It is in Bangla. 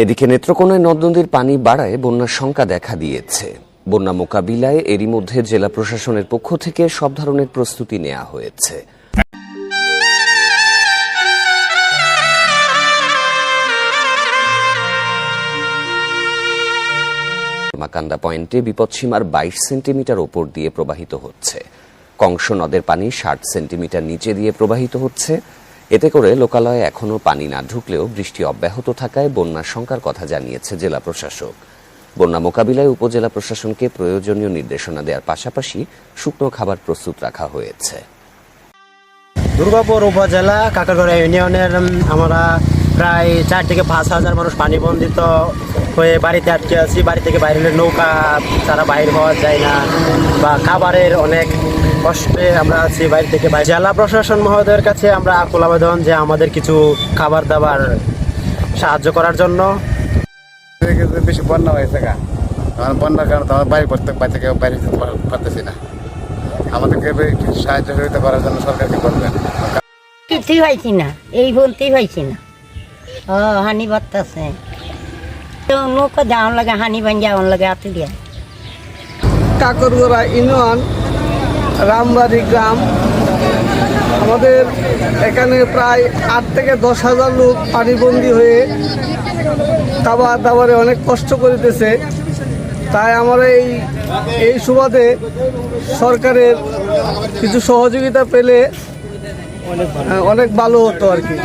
এদিকে নেত্রকোনায় নদ নদীর পানি বাড়ায় বন্যার শঙ্কা দেখা দিয়েছে। বন্যা মোকাবিলায় এরই মধ্যে জেলা প্রশাসনের পক্ষ থেকে সব ধরনের প্রস্তুতি নেওয়া হয়েছে। মাকান্দা পয়েন্টে বিপদসীমার বাইশ সেন্টিমিটার ওপর দিয়ে প্রবাহিত হচ্ছে। কংস নদের পানি ষাট সেন্টিমিটার নিচে দিয়ে প্রবাহিত হচ্ছে। এতে করে লোকালয়ে এখনও পানি না ঢুকলেও বৃষ্টি অব্যাহত থাকায় বন্যার শঙ্কার কথা জানিয়েছে জেলা প্রশাসক। বন্যা মোকাবিলায় উপজেলা প্রশাসনকে প্রয়োজনীয় নির্দেশনা দেওয়ার পাশাপাশি শুকনো খাবার প্রস্তুত রাখা হয়েছে। দুর্গাপুর উপজেলা কাকারগড়া ইউনিয়নের আমরা প্রায় চার থেকে পাঁচ হাজার মানুষ পানিবন্ধিত হয়ে বাড়িতে আটকে আছি। বাড়ি থেকে বাইরে হলে নৌকা তারা বাইর হওয়া যায় না বা খাবারের অনেক কষ্টে আমরা আছি বাইরে থেকে বাইরে। জেলা প্রশাসন মহোদয়ের কাছে আমরা আকুল আবেদন যে আমাদের কিছু খাবার দাবার সাহায্য করার জন্য। বেশি বন্যা হয়েছে গা। বন্যার কারণে বাড়ি করতে বাড়ি থেকে বাইরে যেতে পার- পারতেছি না। আমাদেরকে একটু সাহায্য সহযোগিতা করার জন্য সরকারকে বলবেন। কিছুই হয়েছি না এই বলতেই হয়েছি না। ও হানি বাড়তেছে। তো নৌকা যাওয়ার লাগে হানি বান যাওয়ার লাগে হাতে দিয়া। কাকরগোড়া ইউনিয়ন রামবাড়ি গ্রাম। আমাদের এখানে প্রায় আট থেকে দশ হাজার লোক পানিবন্দি হয়ে খাবার দাবারে অনেক কষ্ট করিতেছে। তাই আমরা এই এই সুবাদে সরকারের কিছু সহযোগিতা পেলে অনেক ভালো হতো আর কি।